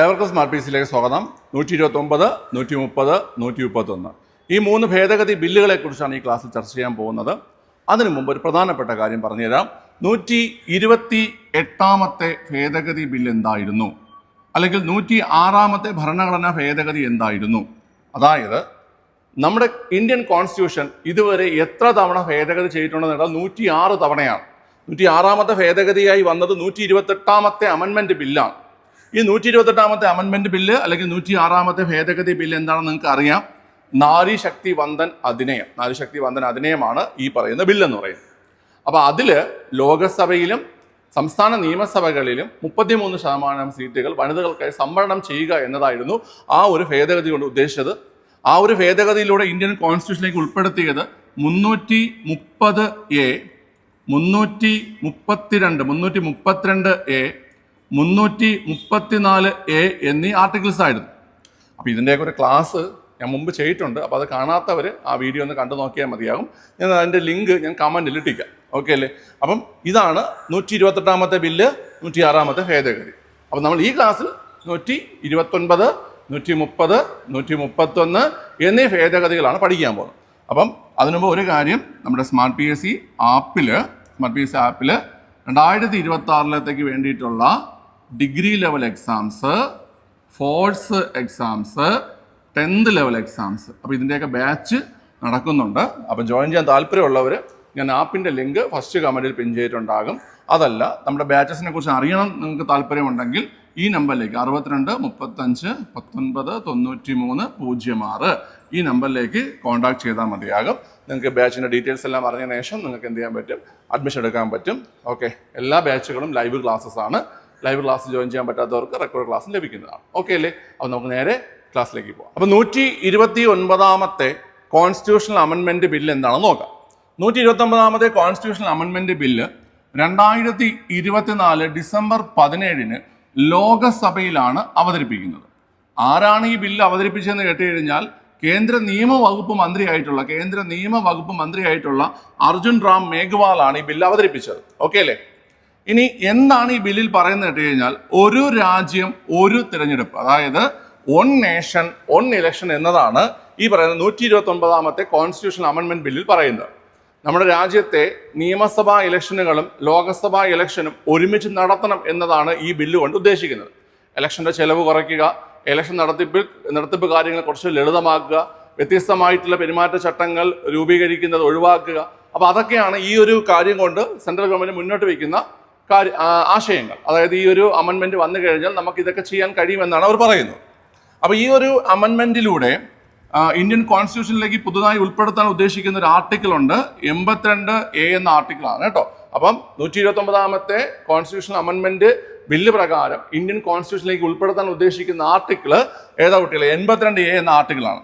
ഏവർക്കും സ്മാർട്ട് പീസിലേക്ക് സ്വാഗതം. നൂറ്റി ഇരുപത്തൊമ്പത് നൂറ്റി മുപ്പത് നൂറ്റി മുപ്പത്തൊന്ന് ഈ മൂന്ന് ഭേദഗതി ബില്ലുകളെ കുറിച്ചാണ് ഈ ക്ലാസ്സിൽ ചർച്ച ചെയ്യാൻ പോകുന്നത്. അതിനു മുമ്പ് ഒരു പ്രധാനപ്പെട്ട കാര്യം പറഞ്ഞുതരാം. നൂറ്റി ഇരുപത്തി എട്ടാമത്തെ ഭേദഗതി ബില്ല് എന്തായിരുന്നു? അല്ലെങ്കിൽ നൂറ്റി ആറാമത്തെ ഭരണഘടനാ ഭേദഗതി എന്തായിരുന്നു? അതായത് നമ്മുടെ ഇന്ത്യൻ കോൺസ്റ്റിറ്റ്യൂഷൻ ഇതുവരെ എത്ര തവണ ഭേദഗതി ചെയ്തിട്ടുണ്ടെന്ന് കേട്ടാൽ നൂറ്റി ആറ് തവണയാണ്. നൂറ്റി ആറാമത്തെ ഭേദഗതിയായി വന്നത് നൂറ്റി ഇരുപത്തെട്ടാമത്തെ അമൻമെന്റ് ബില്ലാണ്. ഈ നൂറ്റി ഇരുപത്തെട്ടാമത്തെ അമൻമെന്റ് ബില്ല് അല്ലെങ്കിൽ നൂറ്റി ആറാമത്തെ ഭേദഗതി ബില്ല് എന്താണെന്ന് നിങ്ങൾക്ക് അറിയാം. നാരി ശക്തി വന്ദൻ അധിനയം. നാരി ശക്തി വന്ദൻ അധിനയമാണ് ഈ പറയുന്ന ബില്ലെന്ന് പറയുന്നത്. അപ്പോൾ അതിൽ ലോകസഭയിലും സംസ്ഥാന നിയമസഭകളിലും മുപ്പത്തിമൂന്ന് ശതമാനം സീറ്റുകൾ വനിതകൾക്കായി സംവരണം ചെയ്യുക എന്നതായിരുന്നു ആ ഒരു ഭേദഗതി കൊണ്ട് ഉദ്ദേശിച്ചത്. ആ ഒരു ഭേദഗതിയിലൂടെ ഇന്ത്യൻ കോൺസ്റ്റിറ്റ്യൂഷനിലേക്ക് ഉൾപ്പെടുത്തിയത് മുന്നൂറ്റി മുപ്പത് എ മുന്നൂറ്റി മുപ്പത്തിരണ്ട് മുന്നൂറ്റി മുപ്പത്തിരണ്ട് എ മുന്നൂറ്റി മുപ്പത്തിനാല് എ എന്നീ ആർട്ടിക്കിൾസ് ആയിരുന്നു. അപ്പോൾ ഇതിന്റെയൊക്കെ ഒരു ക്ലാസ് ഞാൻ മുമ്പ് ചെയ്തിട്ടുണ്ട്. അപ്പോൾ അത് കാണാത്തവർ ആ വീഡിയോ ഒന്ന് കണ്ടു നോക്കിയാൽ മതിയാകും. ഞാൻ അതിന്റെ ലിങ്ക് ഞാൻ കമന്റിൽ ഇട്ടിക്കാം ഓക്കെ അല്ലേ? അപ്പം ഇതാണ് നൂറ്റി ഇരുപത്തെട്ടാമത്തെ ബില്ല് നൂറ്റി ആറാമത്തെ ഭേദഗതി. അപ്പം നമ്മൾ ഈ ക്ലാസ്സിൽ നൂറ്റി ഇരുപത്തൊൻപത് നൂറ്റി മുപ്പത് നൂറ്റി മുപ്പത്തൊന്ന് എന്നീ ഭേദഗതികളാണ് പഠിക്കാൻ പോകുന്നത്. അപ്പം അതിനുമുമ്പ് ഒരു കാര്യം നമ്മുടെ സ്മാർട്ട് പി എസ് സി ആപ്പിൽ സ്മാർട്ട് പി എസ് സി ആപ്പിൽ രണ്ടായിരത്തി ഇരുപത്തി ആറിലത്തേക്ക് വേണ്ടിയിട്ടുള്ള degree level exams force exams tenth level exams അപ്പോൾ ഇതിന്റെയൊക്കെ ബാച്ച് നടക്കുന്നുണ്ട്. അപ്പോൾ ജോയിൻ ചെയ്യാൻ താല്പര്യമുള്ളവർ ഞാൻ ആപ്പിന്റെ ലിങ്ക് ഫസ്റ്റ് കമന്റിൽ പിൻ ചെയ്തിട്ടുണ്ടാകും. അതല്ല നമ്മുടെ ബാച്ചസിനെ കുറിച്ച് അറിയണം നിങ്ങൾക്ക് താല്പര്യമുണ്ടെങ്കിൽ ഈ നമ്പറിലേക്ക് അറുപത്തിരണ്ട് മുപ്പത്തഞ്ച് പത്തൊൻപത് തൊണ്ണൂറ്റി മൂന്ന് പൂജ്യം ആറ് ഈ നമ്പറിലേക്ക് കോൺടാക്ട് ചെയ്താൽ മതിയാകും. നിങ്ങൾക്ക് ബാച്ചിന്റെ ഡീറ്റെയിൽസ് എല്ലാം അറിഞ്ഞതിന് ശേഷം നിങ്ങൾക്ക് എന്ത് ചെയ്യാൻ പറ്റും? അഡ്മിഷൻ എടുക്കാൻ പറ്റും. ഓക്കെ എല്ലാ ബാച്ചുകളും ലൈവ് ക്ലാസ്സസ് ആണ്. ലൈവ് ക്ലാസ് ജോയിൻ ചെയ്യാൻ പറ്റാത്തവർക്ക് റെക്കോർഡ് ക്ലാസ് ലഭിക്കുന്നതാണ്. ഓക്കെ അല്ലേ? അപ്പോൾ നമുക്ക് നേരെ ക്ലാസ്സിലേക്ക് പോകാം അപ്പോൾ നൂറ്റി ഇരുപത്തി ഒൻപതാമത്തെ കോൺസ്റ്റിറ്റ്യൂഷണൽ അമെൻമെന്റ് ബില്ല് എന്താണെന്ന് നോക്കാം. നൂറ്റി ഇരുപത്തി ഒമ്പതാമത്തെ കോൺസ്റ്റിറ്റ്യൂഷണൽ അമെൻമെന്റ് ബില്ല് രണ്ടായിരത്തി ഇരുപത്തിനാല് ഡിസംബർ പതിനേഴിന് ലോകസഭയിലാണ് അവതരിപ്പിക്കുന്നത്. ആരാണ് ഈ ബില്ല് അവതരിപ്പിച്ചതെന്ന് കേട്ട് കഴിഞ്ഞാൽ കേന്ദ്ര നിയമ വകുപ്പ് മന്ത്രിയായിട്ടുള്ള കേന്ദ്ര നിയമ വകുപ്പ് മന്ത്രിയായിട്ടുള്ള അർജുൻ റാം മേഘ്വാളാണ് ഈ ബില്ല് അവതരിപ്പിച്ചത്. ഓക്കെ അല്ലേ? ഇനി എന്താണ് ഈ ബില്ലിൽ പറയുന്നത് കേട്ട് കഴിഞ്ഞാൽ ഒരു രാജ്യം ഒരു തിരഞ്ഞെടുപ്പ് അതായത് ഒൺ നേഷൻ ഒൺ ഇലക്ഷൻ എന്നതാണ് ഈ പറയുന്ന നൂറ്റി ഇരുപത്തി ഒമ്പതാമത്തെ കോൺസ്റ്റിറ്റ്യൂഷൻ അമെൻമെന്റ് ബില്ലിൽ പറയുന്നത്. നമ്മുടെ രാജ്യത്തെ നിയമസഭാ ഇലക്ഷനുകളും ലോകസഭാ ഇലക്ഷനും ഒരുമിച്ച് നടത്തണം എന്നതാണ് ഈ ബില്ല് കൊണ്ട് ഉദ്ദേശിക്കുന്നത്. ഇലക്ഷന്റെ ചെലവ് കുറയ്ക്കുക ഇലക്ഷൻ നടത്തിപ്പിൽ നടത്തിപ്പ് കാര്യങ്ങൾ കുറച്ച് ലളിതമാക്കുക വ്യത്യസ്തമായിട്ടുള്ള പെരുമാറ്റച്ചട്ടങ്ങൾ രൂപീകരിക്കുന്നത് ഒഴിവാക്കുക. അപ്പോൾ അതൊക്കെയാണ് ഈ ഒരു കാര്യം കൊണ്ട് സെൻട്രൽ ഗവൺമെന്റ് മുന്നോട്ട് വയ്ക്കുന്ന ആശയങ്ങൾ. അതായത് ഈ ഒരു അമെൻമെന്റ് വന്നു കഴിഞ്ഞാൽ നമുക്ക് ഇതൊക്കെ ചെയ്യാൻ കഴിയുമെന്നാണ് അവർ പറയുന്നത്. അപ്പോൾ ഈ ഒരു അമെൻമെന്റിലൂടെ ഇന്ത്യൻ കോൺസ്റ്റിറ്റ്യൂഷനിലേക്ക് പുതുതായി ഉൾപ്പെടുത്താൻ ഉദ്ദേശിക്കുന്ന ഒരു ആർട്ടിക്കിൾ ഉണ്ട് എൺപത്തിരണ്ട് എ എന്ന ആർട്ടിക്കിളാണ് കേട്ടോ. അപ്പം നൂറ്റി ഇരുപത്തി ഒമ്പതാമത്തെ കോൺസ്റ്റിറ്റ്യൂഷൻ അമെൻമെന്റ് ബില്ല് പ്രകാരം ഇന്ത്യൻ കോൺസ്റ്റിറ്റ്യൂഷനിലേക്ക് ഉൾപ്പെടുത്താൻ ഉദ്ദേശിക്കുന്ന ആർട്ടിക്കിൾ ഏതാ കുട്ടികളെ? എൺപത്തിരണ്ട് എ എന്ന ആർട്ടിക്കിളാണ്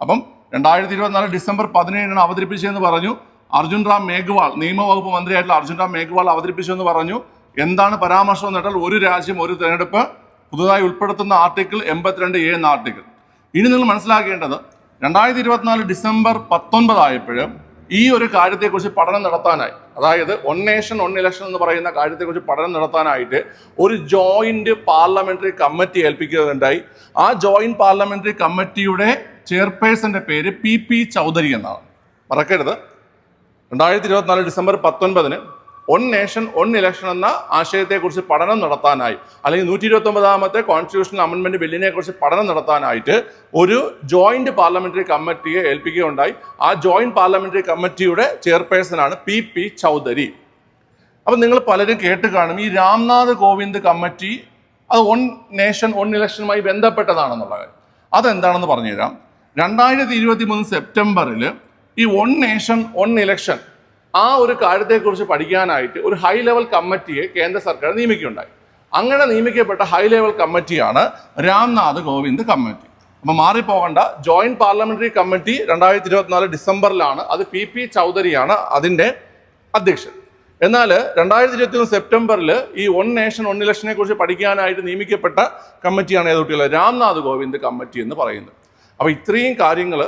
അപ്പം രണ്ടായിരത്തി ഇരുപത്തിനാല് ഡിസംബർ പതിനേഴിനാണ് അവതരിപ്പിച്ചതെന്ന് പറഞ്ഞു. അർജുൻ റാം മേഘ്വാൾ നിയമവകുപ്പ് മന്ത്രിയായിട്ടുള്ള അർജുൻ റാം മേഘ്വാൾ അവതരിപ്പിച്ചെന്ന് പറഞ്ഞു. എന്താണ് പരാമർശം എന്ന് ഒരു രാജ്യം ഒരു തെരഞ്ഞെടുപ്പ് പുതുതായി ഉൾപ്പെടുത്തുന്ന ആർട്ടിക്കിൾ എൺപത്തിരണ്ട് എ എന്ന ആർട്ടിക്കിൾ. ഇനി നിങ്ങൾ മനസ്സിലാക്കേണ്ടത് രണ്ടായിരത്തി ഇരുപത്തിനാല് ഡിസംബർ പത്തൊൻപതായപ്പോഴും ഈ ഒരു കാര്യത്തെക്കുറിച്ച് പഠനം നടത്താനായി അതായത് ഒൺ നേഷൻ ഒൺ ഇലക്ഷൻ എന്ന് പറയുന്ന കാര്യത്തെക്കുറിച്ച് പഠനം നടത്താനായിട്ട് ഒരു ജോയിന്റ് പാർലമെന്ററി കമ്മിറ്റി ഏൽപ്പിക്കുകയുണ്ടായി. ആ ജോയിന്റ് പാർലമെന്ററി കമ്മിറ്റിയുടെ ചെയർപേഴ്സന്റെ പേര് പി പി ചൗധരി എന്നാണ്. മറക്കരുത്. രണ്ടായിരത്തി ഇരുപത്തിനാല് ഡിസംബർ പത്തൊൻപതിന് ഒൺ നേഷൻ ഒൺ ഇലക്ഷൻ എന്ന ആശയത്തെക്കുറിച്ച് പഠനം നടത്താനായി അല്ലെങ്കിൽ നൂറ്റി ഇരുപത്തി ഒമ്പതാമത്തെ കോൺസ്റ്റിറ്റ്യൂഷണൽ അമെൻമെന്റ് ബില്ലിനെ കുറിച്ച് പഠനം നടത്താനായിട്ട് ഒരു ജോയിന്റ് പാർലമെന്ററി കമ്മിറ്റിയെ ഏൽപ്പിക്കുകയുണ്ടായി. ആ ജോയിന്റ് പാർലമെന്ററി കമ്മിറ്റിയുടെ ചെയർപേഴ്സണാണ് പി പി ചൗധരി. അപ്പം നിങ്ങൾ പലരും കേട്ട് കാണും ഈ രാംനാഥ് കോവിന്ദ് കമ്മിറ്റി അത് ഒൺ നേഷൻ ഒൺ ഇലക്ഷനുമായി ബന്ധപ്പെട്ടതാണെന്നുള്ളത് കാര്യം. അതെന്താണെന്ന് പറഞ്ഞുതരാം. രണ്ടായിരത്തി ഇരുപത്തി മൂന്ന് സെപ്റ്റംബറിൽ ഈ വൺ നേഷൻ വൺ ഇലക്ഷൻ ആ ഒരു കാര്യത്തെക്കുറിച്ച് പഠിക്കാനായിട്ട് ഒരു ഹൈ ലെവൽ കമ്മിറ്റിയെ കേന്ദ്ര സർക്കാർ നിയമിക്കുകയുണ്ടായി. അങ്ങനെ നിയമിക്കപ്പെട്ട ഹൈ ലെവൽ കമ്മിറ്റിയാണ് രാംനാഥ് കോവിന്ദ് കമ്മിറ്റി അപ്പം മാറിപ്പോകേണ്ട ജോയിന്റ് പാർലമെന്ററി കമ്മിറ്റി രണ്ടായിരത്തി ഇരുപത്തിനാല് ഡിസംബറിലാണ് അത് പി പി ചൗധരിയാണ് അതിന്റെ അധ്യക്ഷൻ. എന്നാൽ രണ്ടായിരത്തി ഇരുപത്തി ഒന്ന് സെപ്റ്റംബറിൽ ഈ വൺ നേഷൻ വൺ ഇലക്ഷനെ കുറിച്ച് പഠിക്കാനായിട്ട് നിയമിക്കപ്പെട്ട കമ്മിറ്റിയാണ് ഏത് കുട്ടികൾ രാംനാഥ് കോവിന്ദ് കമ്മിറ്റി എന്ന് പറയുന്നത്. അപ്പോൾ ഇത്രയും കാര്യങ്ങൾ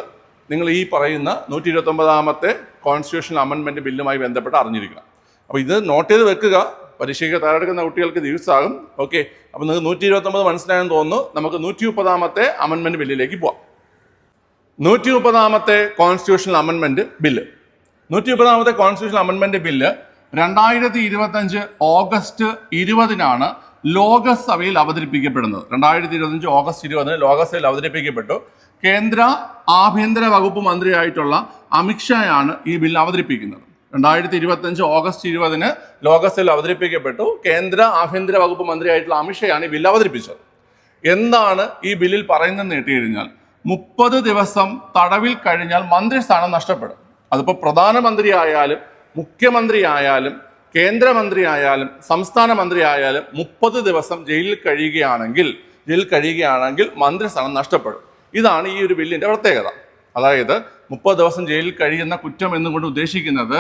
നിങ്ങൾ ഈ പറയുന്ന നൂറ്റി ഇരുപത്തൊമ്പതാമത്തെ കോൺസ്റ്റിറ്റ്യൂഷൻ അമെൻമെന്റ് ബില്ലുമായി ബന്ധപ്പെട്ട് അറിഞ്ഞിരിക്കണം. അപ്പോൾ ഇത് നോട്ട് ചെയ്ത് വെക്കുക. പരീക്ഷയ്ക്ക് തയ്യാറെടുക്കുന്ന കുട്ടികൾക്ക് ഇത് യൂസാകും ഓക്കെ അപ്പോൾ നിങ്ങൾക്ക് നൂറ്റി ഇരുപത്തൊമ്പത് മനസ്സിലായെന്ന് തോന്നുന്നു. നമുക്ക് നൂറ്റി മുപ്പതാമത്തെ അമെൻമെന്റ് ബില്ലിലേക്ക് പോവാം. നൂറ്റി മുപ്പതാമത്തെ കോൺസ്റ്റിറ്റ്യൂഷണൽ അമെൻമെന്റ് ബില്ല്. നൂറ്റി മുപ്പതാമത്തെ കോൺസ്റ്റിറ്റ്യൂഷണൽ അമെൻമെന്റ് ബില്ല് രണ്ടായിരത്തി ഇരുപത്തഞ്ച് ഓഗസ്റ്റ് ഇരുപതിനാണ് ലോകസഭയിൽ അവതരിപ്പിക്കപ്പെടുന്നത്. രണ്ടായിരത്തി ഇരുപത്തഞ്ച് ഓഗസ്റ്റ് ഇരുപതിന് ലോകസഭയിൽ അവതരിപ്പിക്കപ്പെട്ടു. കേന്ദ്ര ആഭ്യന്തര വകുപ്പ് മന്ത്രിയായിട്ടുള്ള അമിത്ഷായാണ് ഈ ബില്ല് അവതരിപ്പിക്കുന്നത്. രണ്ടായിരത്തി ഇരുപത്തഞ്ച് ഓഗസ്റ്റ് ഇരുപതിന് ലോകസഭയിൽ അവതരിപ്പിക്കപ്പെട്ടു. കേന്ദ്ര ആഭ്യന്തര വകുപ്പ് മന്ത്രിയായിട്ടുള്ള അമിത്ഷായാണ് ഈ ബില്ല് അവതരിപ്പിച്ചത്. എന്താണ് ഈ ബില്ലിൽ പറയുന്നതെന്ന് കേട്ടുകഴിഞ്ഞാൽ മുപ്പത് ദിവസം തടവിൽ കഴിഞ്ഞാൽ മന്ത്രിസ്ഥാനം നഷ്ടപ്പെടും. അതിപ്പോൾ പ്രധാനമന്ത്രി ആയാലും മുഖ്യമന്ത്രി ആയാലും കേന്ദ്രമന്ത്രി ആയാലും സംസ്ഥാന മന്ത്രി ആയാലും മുപ്പത് ദിവസം ജയിലിൽ കഴിയുകയാണെങ്കിൽ ജയിലിൽ കഴിയുകയാണെങ്കിൽ മന്ത്രിസ്ഥാനം നഷ്ടപ്പെടും. ഇതാണ് ഈ ഒരു ബില്ലിന്റെ പ്രത്യേകത. അതായത് മുപ്പത് ദിവസം ജയിലിൽ കഴിയുന്ന കുറ്റം എന്നുകൊണ്ട് ഉദ്ദേശിക്കുന്നത്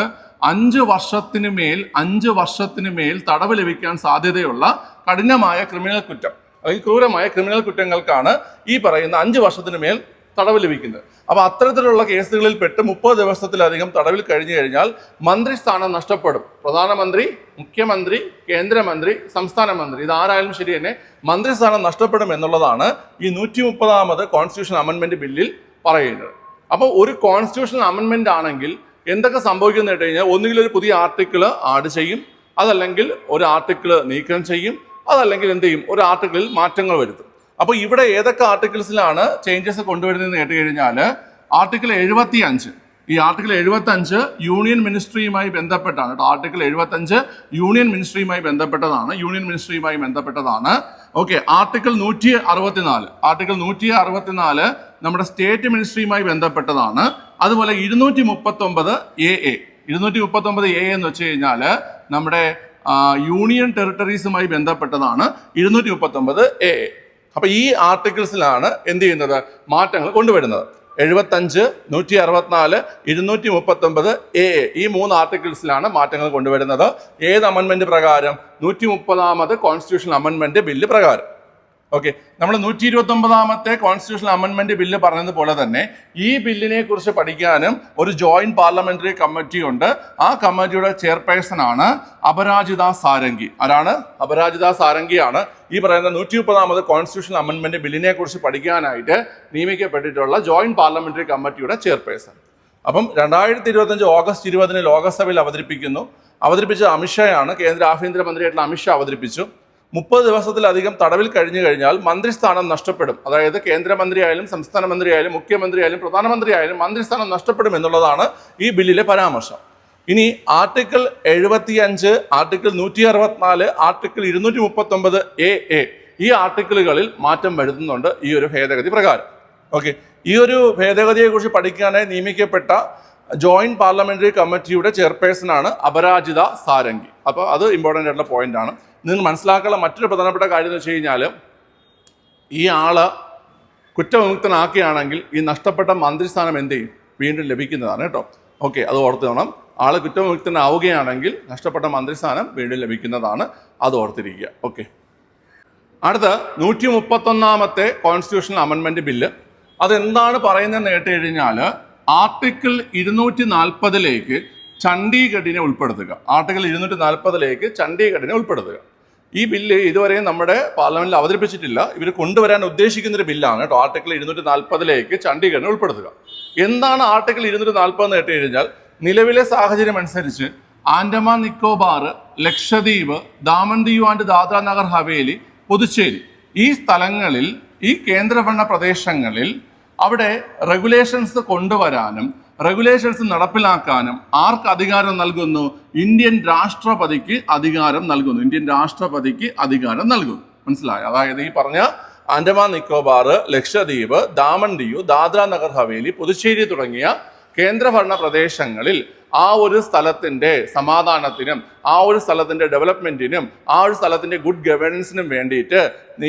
അഞ്ച് വർഷത്തിന് മേൽ അഞ്ച് വർഷത്തിന് മേൽ തടവ് ലഭിക്കാൻ സാധ്യതയുള്ള കഠിനമായ ക്രിമിനൽ കുറ്റം. അല്ലെങ്കിൽ ക്രൂരമായ ക്രിമിനൽ കുറ്റങ്ങൾക്കാണ് ഈ പറയുന്ന അഞ്ച് വർഷത്തിന് മേൽ തടവ് ലഭിക്കുന്നത്. അപ്പൊ അത്തരത്തിലുള്ള കേസുകളിൽ പെട്ട് മുപ്പത് ദിവസത്തിലധികം തടവിൽ കഴിഞ്ഞു കഴിഞ്ഞാൽ മന്ത്രി സ്ഥാനം നഷ്ടപ്പെടും. പ്രധാനമന്ത്രി മുഖ്യമന്ത്രി കേന്ദ്രമന്ത്രി സംസ്ഥാന മന്ത്രി ഇത് ആരായാലും ശരി തന്നെ മന്ത്രി സ്ഥാനം നഷ്ടപ്പെടും എന്നുള്ളതാണ് ഈ നൂറ്റി മുപ്പതാമത് കോൺസ്റ്റിറ്റ്യൂഷൻ അമെൻമെന്റ് ബില്ലിൽ പറയുന്നത്. അപ്പോൾ ഒരു കോൺസ്റ്റിറ്റ്യൂഷൻ അമെൻമെന്റ് ആണെങ്കിൽ എന്തൊക്കെ സംഭവിക്കുന്നു കേട്ട് കഴിഞ്ഞാൽ ഒന്നുകിൽ ഒരു പുതിയ ആർട്ടിക്കിൾ ആഡ് ചെയ്യും അതല്ലെങ്കിൽ ഒരു ആർട്ടിക്കിൾ നീക്കം ചെയ്യും അതല്ലെങ്കിൽ എന്ത് ചെയ്യും? ഒരു ആർട്ടിക്കിളിൽ മാറ്റങ്ങൾ വരുത്തും. അപ്പോൾ ഇവിടെ ഏതൊക്കെ ആർട്ടിക്കിൾസിലാണ് ചേഞ്ചസ് കൊണ്ടുവരുന്നതെന്ന് കേട്ട് കഴിഞ്ഞാൽ ആർട്ടിക്കിൾ എഴുപത്തി അഞ്ച് ഈ ആർട്ടിക്കിൾ എഴുപത്തി അഞ്ച് യൂണിയൻ മിനിസ്ട്രിയുമായി ബന്ധപ്പെട്ടാണ് കേട്ടോ. ആർട്ടിക്കിൾ എഴുപത്തി അഞ്ച് യൂണിയൻ മിനിസ്ട്രിയുമായി ബന്ധപ്പെട്ടതാണ്. യൂണിയൻ മിനിസ്ട്രിയുമായി ബന്ധപ്പെട്ടതാണ്. ഓക്കെ ആർട്ടിക്കിൾ നൂറ്റി അറുപത്തിനാല് ആർട്ടിക്കിൾ നൂറ്റി അറുപത്തിനാല് നമ്മുടെ സ്റ്റേറ്റ് മിനിസ്ട്രിയുമായി ബന്ധപ്പെട്ടതാണ്. അതുപോലെ ഇരുന്നൂറ്റി മുപ്പത്തി ഒമ്പത് എ എ ഇരുന്നൂറ്റി മുപ്പത്തി ഒമ്പത് എ എന്ന് വെച്ച് കഴിഞ്ഞാൽ നമ്മുടെ യൂണിയൻ ടെറിട്ടറീസുമായി ബന്ധപ്പെട്ടതാണ്. ഇരുന്നൂറ്റി മുപ്പത്തി ഒമ്പത് എ എ അപ്പൊ ഈ ആർട്ടിക്കിൾസിലാണ് എന്ത് ചെയ്യുന്നത്? മാറ്റങ്ങൾ കൊണ്ടുവരുന്നത്. എഴുപത്തഞ്ച് നൂറ്റി അറുപത്തിനാല് ഇരുന്നൂറ്റി മുപ്പത്തി ഒമ്പത് എ. ഈ മൂന്ന് ആർട്ടിക്കിൾസിലാണ് മാറ്റങ്ങൾ കൊണ്ടുവരുന്നത്. ഏത് അമൻമെന്റ് പ്രകാരം? നൂറ്റി മുപ്പതാമത് കോൺസ്റ്റിറ്റ്യൂഷൻ അമൻമെന്റ് ബില്ല് പ്രകാരം. ഓക്കെ നമ്മൾ നൂറ്റി ഇരുപത്തി ഒമ്പതാമത്തെ കോൺസ്റ്റിറ്റ്യൂഷണൽ അമെൻമെന്റ് ബില്ല് പറഞ്ഞതുപോലെ തന്നെ ഈ ബില്ലിനെ കുറിച്ച് പഠിക്കാനും ഒരു ജോയിന്റ് പാർലമെന്ററി കമ്മിറ്റി ഉണ്ട്. ആ കമ്മിറ്റിയുടെ ചെയർപേഴ്സൺ ആണ് അപരാജിത സാരംഗി. ആരാണ്? അപരാജിത സാരംഗിയാണ് ഈ പറയുന്ന നൂറ്റി മുപ്പതാമത് കോൺസ്റ്റിറ്റ്യൂഷണൽ അമെൻമെന്റ് ബില്ലിനെ കുറിച്ച് പഠിക്കാനായിട്ട് നിയമിക്കപ്പെട്ടിട്ടുള്ള ജോയിന്റ് പാർലമെന്ററി കമ്മിറ്റിയുടെ ചെയർപേഴ്സൺ അപ്പം രണ്ടായിരത്തി ഇരുപത്തഞ്ച് ഓഗസ്റ്റ് ഇരുപതിന് ലോകസഭയിൽ അവതരിപ്പിക്കുന്നു. അവതരിപ്പിച്ച അമിത്ഷായാണ്. കേന്ദ്ര ആഭ്യന്തരമന്ത്രിയായിട്ടുള്ള അമിത്ഷാ അവതരിപ്പിച്ചു. മുപ്പത് ദിവസത്തിലധികം തടവിൽ കഴിഞ്ഞു കഴിഞ്ഞാൽ മന്ത്രിസ്ഥാനം നഷ്ടപ്പെടും. അതായത് കേന്ദ്രമന്ത്രിയായാലും സംസ്ഥാന മന്ത്രിയായാലും മുഖ്യമന്ത്രിയായാലും പ്രധാനമന്ത്രിയായാലും മന്ത്രിസ്ഥാനം നഷ്ടപ്പെടും എന്നുള്ളതാണ് ഈ ബില്ലിലെ പരാമർശം. ഇനി ആർട്ടിക്കിൾ എഴുപത്തിയഞ്ച് ആർട്ടിക്കിൾ നൂറ്റി അറുപത്തിനാല് ആർട്ടിക്കിൾ ഇരുന്നൂറ്റി മുപ്പത്തൊമ്പത് എ എ ഈ ആർട്ടിക്കിളുകളിൽ മാറ്റം വരുത്തുന്നുണ്ട് ഈ ഒരു ഭേദഗതി പ്രകാരം. ഓക്കെ. ഈ ഒരു ഭേദഗതിയെക്കുറിച്ച് പഠിക്കാനായി നിയമിക്കപ്പെട്ട ജോയിന്റ് പാർലമെന്ററി കമ്മിറ്റിയുടെ ചെയർപേഴ്സൺ ആണ് അപരാജിത സാരംഗി. അപ്പോൾ അത് ഇമ്പോർട്ടന്റ് ആയിട്ടുള്ള പോയിന്റ് ആണ്. നിങ്ങൾ മനസ്സിലാക്കാനുള്ള മറ്റൊരു പ്രധാനപ്പെട്ട കാര്യം എന്ന് വെച്ച് കഴിഞ്ഞാൽ ഈ ആൾ കുറ്റവിമുക്തനാക്കുകയാണെങ്കിൽ ഈ നഷ്ടപ്പെട്ട മന്ത്രിസ്ഥാനം എന്ത് ചെയ്യും? വീണ്ടും ലഭിക്കുന്നതാണ് കേട്ടോ. ഓക്കെ അത് ഓർത്ത് ആൾ കുറ്റവിമുക്തനാവുകയാണെങ്കിൽ നഷ്ടപ്പെട്ട മന്ത്രിസ്ഥാനം വീണ്ടും ലഭിക്കുന്നതാണ്. അത് ഓർത്തിരിക്കുക. ഓക്കെ അടുത്ത നൂറ്റി മുപ്പത്തൊന്നാമത്തെ കോൺസ്റ്റിറ്റ്യൂഷണൽ അമെൻമെന്റ് ബില്ല് അതെന്താണ് പറയുന്നതെന്ന് കേട്ട് കഴിഞ്ഞാൽ ആർട്ടിക്കിൾ ഇരുന്നൂറ്റി നാൽപ്പതിലേക്ക് ചണ്ഡീഗഡിനെ ഉൾപ്പെടുത്തുക. ആർട്ടിക്കിൾ ഇരുന്നൂറ്റി നാൽപ്പതിലേക്ക് ചണ്ഡീഗഡിനെ ഉൾപ്പെടുത്തുക. ഈ ബില്ല് ഇതുവരെയും നമ്മുടെ പാർലമെന്റിൽ അവതരിപ്പിച്ചിട്ടില്ല. ഇവർ കൊണ്ടുവരാൻ ഉദ്ദേശിക്കുന്ന ഒരു ബില്ലാണ് കേട്ടോ. ആർട്ടിക്കിൾ ഇരുന്നൂറ്റി നാൽപ്പതിലേക്ക് ചണ്ഡീഗഡിനെ ഉൾപ്പെടുത്തുക. എന്താണ് ആർട്ടിക്കിൾ ഇരുന്നൂറ്റി നാൽപ്പത് എന്ന് കേട്ട് കഴിഞ്ഞാൽ നിലവിലെ സാഹചര്യം അനുസരിച്ച് ആൻഡമാൻ നിക്കോബാർ ലക്ഷദ്വീപ് ദാമൻ ദിയു ആൻഡ് ദാദ്ര നഗർ ഹവേലി പുതുച്ചേരി ഈ സ്ഥലങ്ങളിൽ ഈ കേന്ദ്രഭരണ പ്രദേശങ്ങളിൽ അവിടെ റെഗുലേഷൻസ് കൊണ്ടുവരാനും റെഗുലേഷൻസ് നടപ്പിലാക്കാനും ആർക്ക് അധികാരം നൽകുന്നു? ഇന്ത്യൻ രാഷ്ട്രപതിക്ക് അധികാരം നൽകുന്നു. ഇന്ത്യൻ രാഷ്ട്രപതിക്ക് അധികാരം നൽകുന്നു. മനസ്സിലായോ? അതായത് ഈ പറഞ്ഞ ആൻഡമാൻ നിക്കോബാർ ലക്ഷദ്വീപ് ദാമൻ ദിയു ദാദ്ര നഗർ ഹവേലി പുതുച്ചേരി തുടങ്ങിയ കേന്ദ്രഭരണ പ്രദേശങ്ങളിൽ ആ ഒരു സ്ഥലത്തിന്റെ സമാധാനത്തിനും ആ ഒരു സ്ഥലത്തിന്റെ ഡെവലപ്മെന്റിനും ആ ഒരു സ്ഥലത്തിന്റെ ഗുഡ് ഗവേണൻസിനും വേണ്ടിയിട്ട്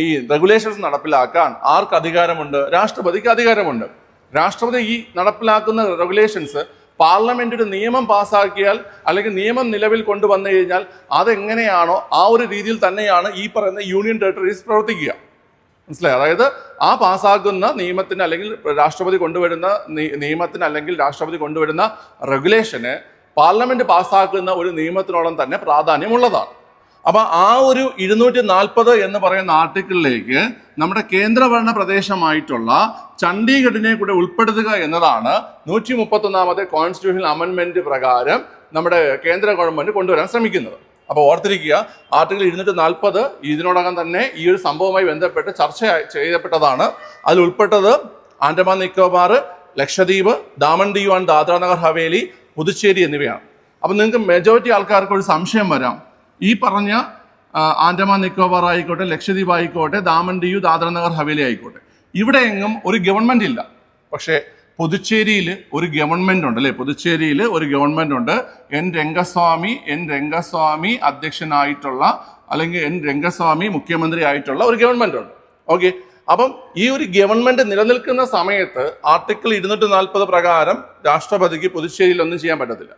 ഈ റെഗുലേഷൻസ് നടപ്പിലാക്കാൻ ആർക്ക് അധികാരമുണ്ട്? രാഷ്ട്രപതിക്ക് അധികാരമുണ്ട്. രാഷ്ട്രപതി ഈ നടപ്പിലാക്കുന്ന റെഗുലേഷൻസ് പാർലമെന്റ് നിയമം പാസ്സാക്കിയാൽ അല്ലെങ്കിൽ നിയമം നിലവിൽ കൊണ്ടുവന്നു കഴിഞ്ഞാൽ അതെങ്ങനെയാണോ ആ ഒരു രീതിയിൽ തന്നെയാണ് ഈ പറയുന്ന യൂണിയൻ ടെറിട്ടറീസ് പ്രവർത്തിക്കുക. മനസ്സിലായി? അതായത് ആ പാസ്സാക്കുന്ന നിയമത്തിന് അല്ലെങ്കിൽ രാഷ്ട്രപതി കൊണ്ടുവരുന്ന നിയമത്തിന് അല്ലെങ്കിൽ രാഷ്ട്രപതി കൊണ്ടുവരുന്ന റെഗുലേഷന് പാർലമെന്റ് പാസ്സാക്കുന്ന ഒരു നിയമത്തിനോളം തന്നെ പ്രാധാന്യമുള്ളതാണ്. അപ്പൊ ആ ഒരു ഇരുന്നൂറ്റി നാൽപ്പത് എന്ന് പറയുന്ന ആർട്ടിക്കിളിലേക്ക് നമ്മുടെ കേന്ദ്രഭരണ പ്രദേശമായിട്ടുള്ള ചണ്ഡീഗഡിനെ കൂടെ ഉൾപ്പെടുത്തുക എന്നതാണ് നൂറ്റി മുപ്പത്തൊന്നാമത്തെ കോൺസ്റ്റിറ്റ്യൂഷണൽ അമെൻമെന്റ് പ്രകാരം നമ്മുടെ കേന്ദ്ര ഗവൺമെന്റ് കൊണ്ടുവരാൻ ശ്രമിക്കുന്നത്. അപ്പോൾ ഓർത്തിരിക്കുക ആർട്ടിക്കിൾ ഇരുന്നൂറ്റി നാൽപ്പത് ഇതിനോടകം തന്നെ ഈ ഒരു സംഭവവുമായി ബന്ധപ്പെട്ട് ചർച്ച ചെയ്യപ്പെട്ടതാണ്. അതിൽ ഉൾപ്പെട്ടത് ആൻഡമാൻ നിക്കോബാർ ലക്ഷദ്വീപ് ദാമൻ ദിയു ആൻഡ് ദാദ്ര നഗർ ഹവേലി പുതുച്ചേരി എന്നിവയാണ്. അപ്പം നിങ്ങൾക്ക് മെജോറിറ്റി ആൾക്കാർക്ക് ഒരു സംശയം വരാം. ഈ പറഞ്ഞ ആൻഡമാൻ നിക്കോബാർ ആയിക്കോട്ടെ ലക്ഷദ്വീപ് ആയിക്കോട്ടെ ദാമൻ ദിയു ദാദ്ര നഗർ ഹവേലി ആയിക്കോട്ടെ. ഇവിടെ എങ്ങും ഒരു ഗവൺമെന്റ് ഇല്ല. പക്ഷേ പുതുച്ചേരിയിൽ ഒരു ഗവൺമെന്റ് ഉണ്ട് അല്ലേ? പുതുച്ചേരിയിൽ ഒരു ഗവൺമെന്റ് ഉണ്ട്. എൻ രംഗസ്വാമി എൻ രംഗസ്വാമി അധ്യക്ഷനായിട്ടുള്ള അല്ലെങ്കിൽ എൻ രംഗസ്വാമി മുഖ്യമന്ത്രി ആയിട്ടുള്ള ഒരു ഗവൺമെന്റ് ഉണ്ട്. ഓക്കെ അപ്പം ഈ ഒരു ഗവൺമെന്റ് നിലനിൽക്കുന്ന സമയത്ത് ആർട്ടിക്കിൾ ഇരുന്നൂറ്റി നാൽപ്പത് പ്രകാരം രാഷ്ട്രപതിക്ക് പുതുച്ചേരിയിൽ ഒന്നും ചെയ്യാൻ പറ്റത്തില്ല.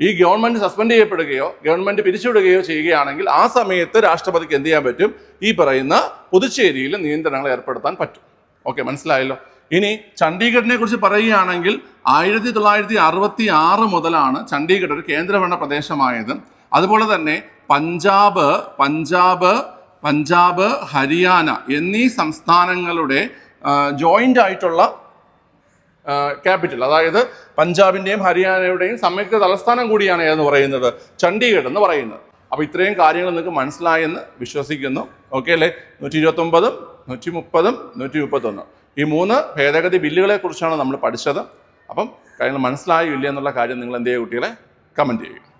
ഈ ഗവൺമെന്റ് സസ്പെൻഡ് ചെയ്യപ്പെടുകയോ ഗവൺമെന്റ് പിരിച്ചുവിടുകയോ ചെയ്യുകയാണെങ്കിൽ ആ സമയത്ത് രാഷ്ട്രപതിക്ക് എന്ത് ചെയ്യാൻ പറ്റും? ഈ പറയുന്ന പുതുച്ചേരിയിൽ നിയന്ത്രണങ്ങൾ ഏർപ്പെടുത്താൻ പറ്റും. ഓക്കെ മനസ്സിലായല്ലോ? ഇനി ചണ്ഡീഗഡിനെ കുറിച്ച് പറയുകയാണെങ്കിൽ ആയിരത്തി തൊള്ളായിരത്തി അറുപത്തി ആറ് മുതലാണ് ചണ്ഡീഗഡ് ഒരു കേന്ദ്രഭരണ പ്രദേശമായത്. അതുപോലെ തന്നെ പഞ്ചാബ് പഞ്ചാബ് പഞ്ചാബ് ഹരിയാന എന്നീ സംസ്ഥാനങ്ങളുടെ ജോയിന്റ് ആയിട്ടുള്ള ക്യാപിറ്റൽ അതായത് പഞ്ചാബിന്റെയും ഹരിയാനയുടെയും സംയുക്ത തലസ്ഥാനം കൂടിയാണ് ഏതെന്ന് പറയുന്നത്? ചണ്ഡീഗഡ് എന്ന് പറയുന്നത്. അപ്പോൾ ഇത്രയും കാര്യങ്ങൾ നിങ്ങൾക്ക് മനസ്സിലായെന്ന് വിശ്വസിക്കുന്നു. ഓക്കെ അല്ലേ? നൂറ്റി ഇരുപത്തൊമ്പതും നൂറ്റി മുപ്പതും നൂറ്റി മുപ്പത്തൊന്നും. ഈ മൂന്ന് ഭേദഗതി ബില്ലുകളെ കുറിച്ചാണ് നമ്മൾ പഠിച്ചത്. അപ്പം കാര്യങ്ങൾ മനസ്സിലായില്ല എന്നുള്ള കാര്യം നിങ്ങൾ എന്ത് ചെയ്യുക കുട്ടികളെ കമന്റ് ചെയ്യുക.